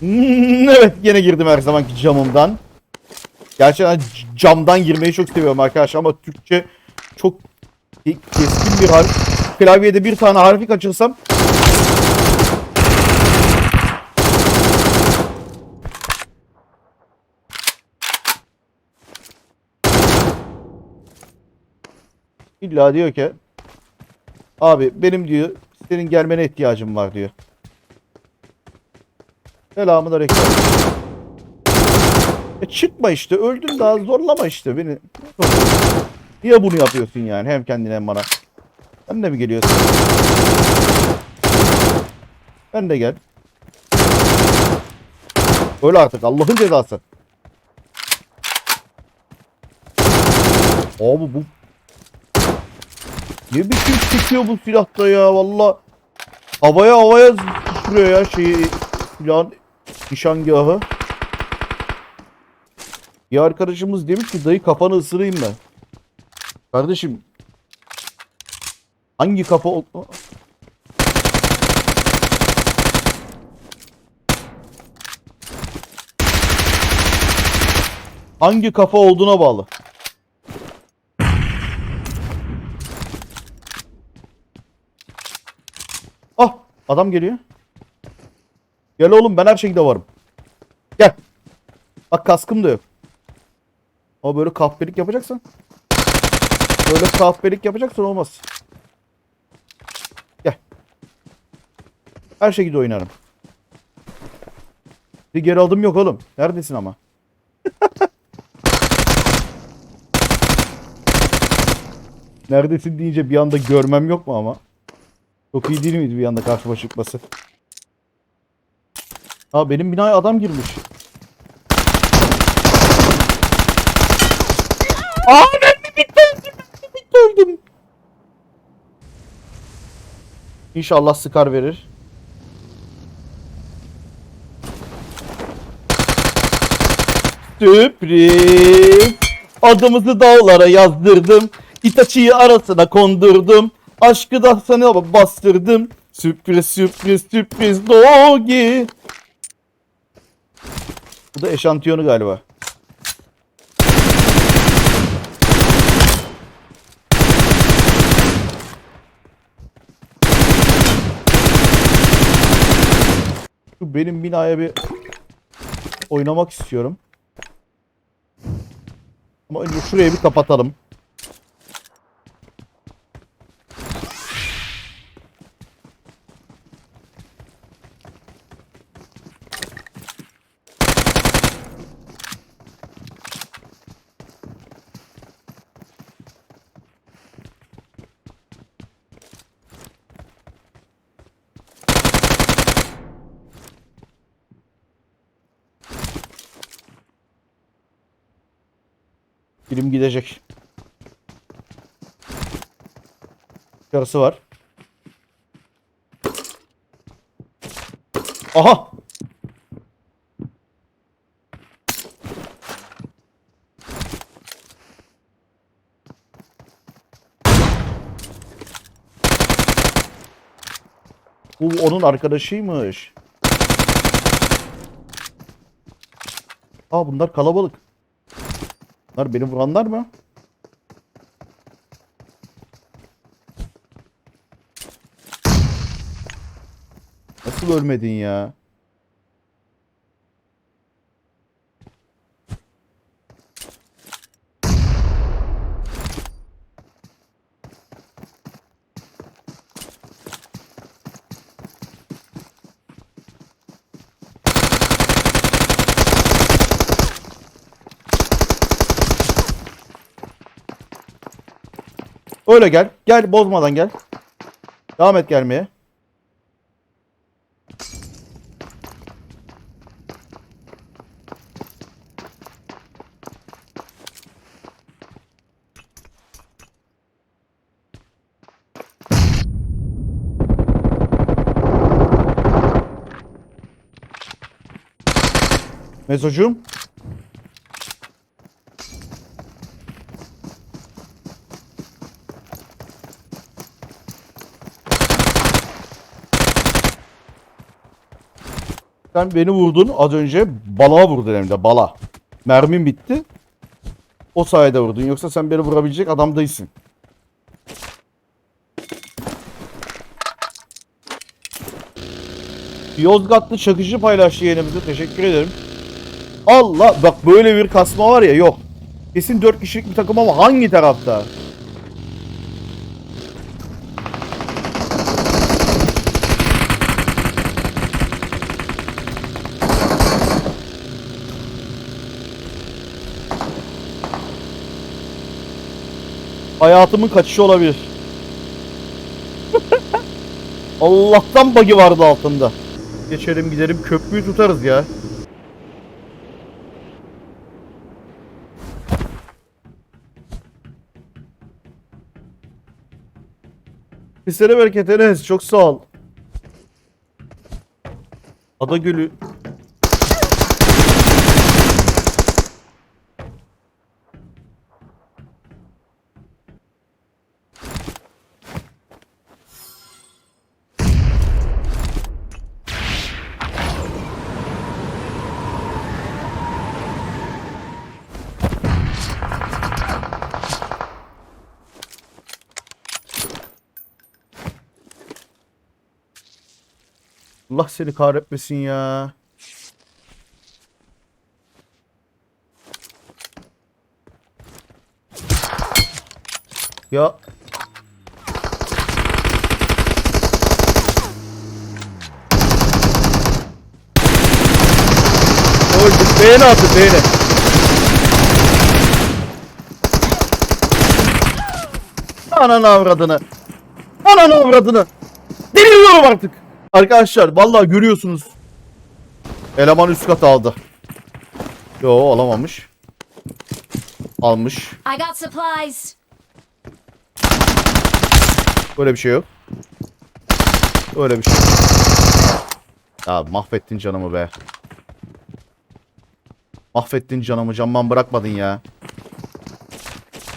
Hmm, evet yine girdim her zamanki camımdan. Gerçekten camdan girmeyi çok seviyorum arkadaşlar ama Türkçe çok ke- keskin bir harf. Klavyede bir tane harfi kaçırsam İlla diyor ki abi benim diyor senin gelmene ihtiyacım var diyor. Selamun aleyküm. E çıkma işte öldün daha zorlama işte beni. Niye bunu yapıyorsun yani hem kendine hem bana? Sen de mi geliyorsun? Ben de gel. Öyle artık Allah'ın cezası. Abi bu ne biçim çekiyor bu silahta ya valla. Havaya havaya sıçrıyor ya şeyi silahın nişangahı. Bir arkadaşımız demiş ki dayı kafanı ısırayım ben. Kardeşim hangi kafa ol- hangi kafa olduğuna bağlı. Ah adam geliyor. Gel oğlum ben her şekilde varım. Gel. Bak kaskım da yok. Ama böyle kahpelik yapacaksan. Böyle kahpelik yapacaksan olmaz. Gel. Her şekilde oynarım. Bir geri adım yok oğlum. Neredesin ama? Neredesin deyince bir anda görmem yok mu ama? Çok iyi değil miydi bir anda karşıma çıkması? Ha benim binaya adam girmiş. Aa ben mi bitti öldüm? Mi bitti öldüm? İnşallah sıkar verir. Sürpriz. Adımızı dağlara yazdırdım. Itachi'yi arasına kondurdum. Aşkı da sana bastırdım. Sürpriz sürpriz sürpriz dogi. Bu da eşantiyonu galiba. Şu benim binaya bir oynamak istiyorum. Ama önce şurayı bir kapatalım. Film gidecek. Karısı var. Aha! Bu onun arkadaşıymış. Aa bunlar kalabalık. Bunlar beni vuranlar mı? Nasıl ölmedin ya? Öyle gel. Gel bozmadan gel. Devam et gelmeye. Mesajım. Sen beni vurdun az önce. Bala vurdun hem de bala. Mermim bitti. O sayede vurdun. Yoksa sen beni vurabilecek adam değilsin. Yozgatlı Çakıcı paylaştı yeğenimize. Teşekkür ederim. Allah bak böyle bir kasma var ya yok. Kesin 4 kişilik bir takım ama hangi tarafta? Hayatımın kaçışı olabilir. Allah'tan bagi vardı altında. Geçelim gidelim köprüyü tutarız ya. Hisleri bereket Enes çok sağ ol. Ada Gölü. Allah seni kahretmesin ya. Ya. Öldük. Beğeni atın beğeni. Ananı avradını. Ananı avradını. Deliriyorum artık. Arkadaşlar vallahi görüyorsunuz. Eleman üst kat aldı. Yo alamamış. Almış. I got supplies. Böyle bir şey yok. Öyle bir şey. Ya mahvettin canımı be. Mahvettin canımı. Canman bırakmadın ya.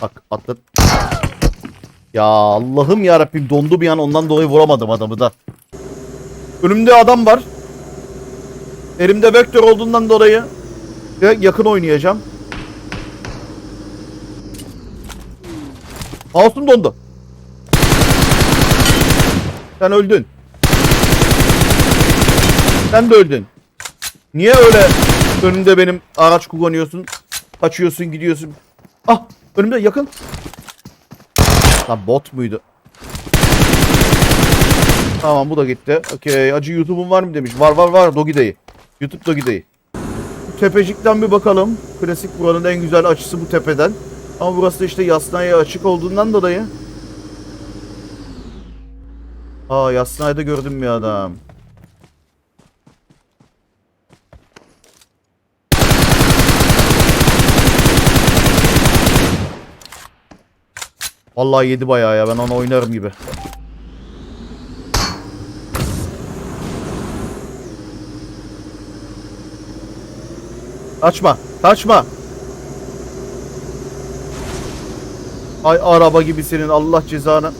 Bak atlat. Ya Allah'ım ya Rabbim dondu bir an ondan dolayı vuramadım adamı da. Önümde adam var. Elimde vektör olduğundan dolayı yakın oynayacağım. Mouse'um dondu. Sen öldün. Sen de öldün. Niye öyle önümde benim araç kullanıyorsun? Kaçıyorsun gidiyorsun. Ah önümde yakın. Lan bot muydu? Tamam bu da gitti. Okey. Acı YouTube'un var mı demiş. Var var var. Dogi dayı. YouTube Dogi dayı. Tepecikten bir bakalım. Klasik buranın en güzel açısı bu tepeden. Ama burası da işte yasnaya açık olduğundan dolayı. Aa yasnayda gördüm bir adam. Vallahi yedi bayağı ya ben onu oynarım gibi. Kaçma. Kaçma. Ay araba gibi senin Allah cezanı.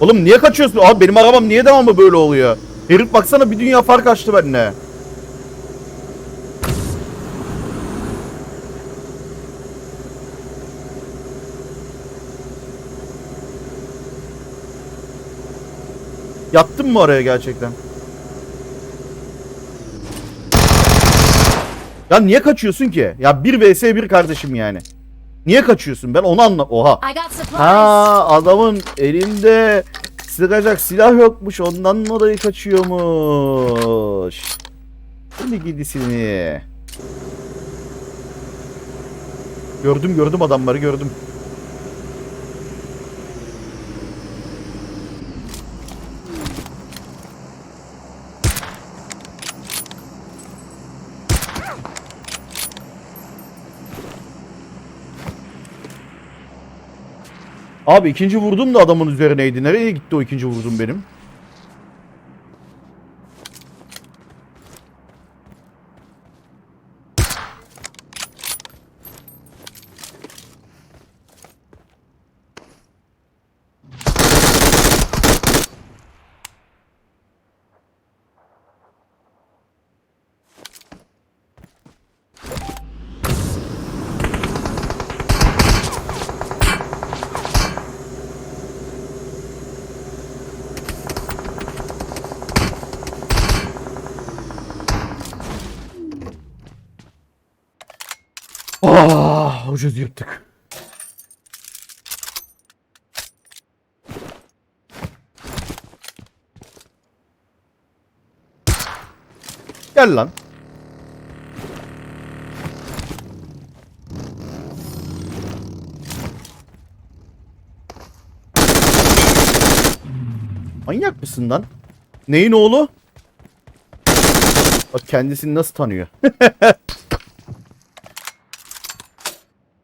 Oğlum niye kaçıyorsun? Abi benim arabam niye devamlı böyle oluyor? Herif baksana bir dünya fark açtı benimle. Yattın mı oraya gerçekten? Ya niye kaçıyorsun ki? Ya 1 vs 1 kardeşim yani. Niye kaçıyorsun? Ben onu anla... Oha. Ha adamın elinde sıkacak silah yokmuş ondan dolayı kaçıyormuş. Seni gidisini. Gördüm gördüm adamları gördüm. Abi ikinci vurdum da adamın üzerineydi. Nereye gitti o ikinci vurdum benim? Ucuz yırttık. Gel lan. Manyak mısın lan? Neyin oğlu? Bak kendisini nasıl tanıyor?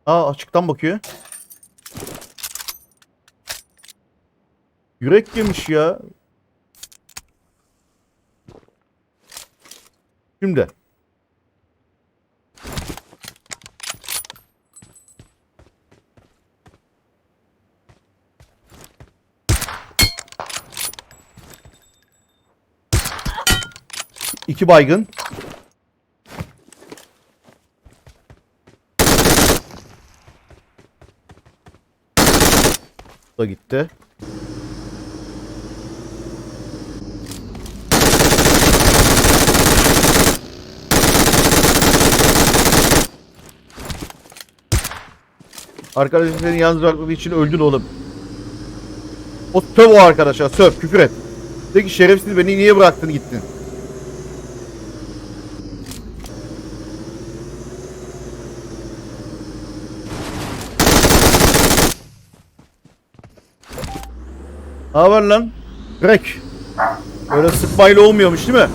Aa açıktan bakıyor. Yürek yemiş ya. Şimdi. İki baygın. Da gitti. Arkadaşın seni yalnız bırakmadığı için öldün oğlum. O söv o arkadaşa söv küfür et. De ki şerefsiz beni niye bıraktın gittin. Ne haber lan? Grek. Böyle sıkmayla olmuyormuş değil mi?